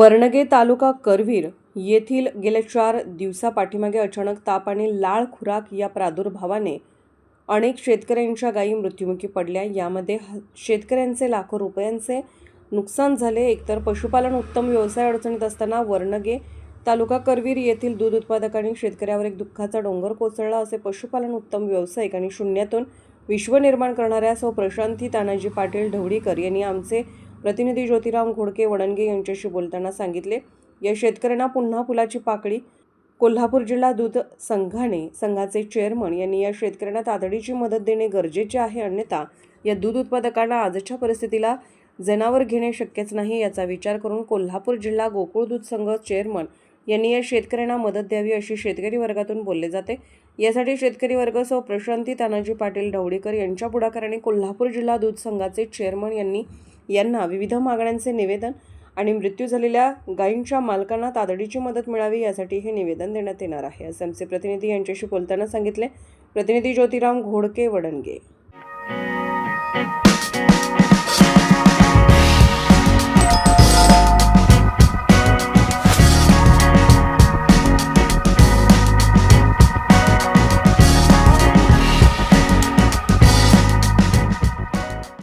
वर्णगे तालुका करवीर येथील गेल्या चार दिवसापाठीमागे अचानक ताप आणि लाळ खुराक या प्रादुर्भावाने अनेक शेतकऱ्यांच्या गायी मृत्युमुखी पडल्या. यामध्ये ह- शेतकऱ्यांचे लाखो रुपयांचे नुकसान झाले. एकतर पशुपालन उत्तम व्यवसाय अडचणीत असताना वर्णगे तालुका करवीर येथील दूध उत्पादक आणि शेतकऱ्यावर एक दुःखाचा डोंगर कोसळला असे पशुपालन उत्तम व्यावसायिक आणि शून्यातून विश्व निर्माण करणाऱ्या सौ प्रशांती तानाजी पाटील ढवळीकर यांनी आमचे प्रतिनिधी ज्योतिराम घोडके वडणगे यांच्याशी बोलताना सांगितले या शेतकऱ्यांना पुन्हा पुलाची पाकळी कोल्हापूर जिल्हा दूध संघाने संघाचे चेअरमन यांनी या शेतकऱ्यांना तातडीची मदत देणे गरजेचे आहे अन्यथा या दूध उत्पादकांना आजच्या परिस्थितीला जनावर घेणे शक्यच नाही याचा विचार करून कोल्हापूर जिल्हा गोकुळ दूध संघ चेअरमन यांनी या शेतकऱ्यांना मदत द्यावी अशी शेतकरी वर्गातून बोलले जाते. यासाठी शेतकरी वर्ग सौ प्रशांती तानाजी पाटील ढवळीकर यांच्या पुढाकाराने कोल्हापूर जिल्हा दूध संघाचे चेअरमन यांनी यांना विविध मागण्यांचे निवेदन आणि मृत्यू झालेल्या गायींच्या मालकांना तातडीची मदत मिळावी यासाठी हे निवेदन देण्यात येणार आहे. असे आमचे प्रतिनिधी यांच्याशी बोलताना सांगितले. प्रतिनिधी ज्योतिराम घोडके वडणगे.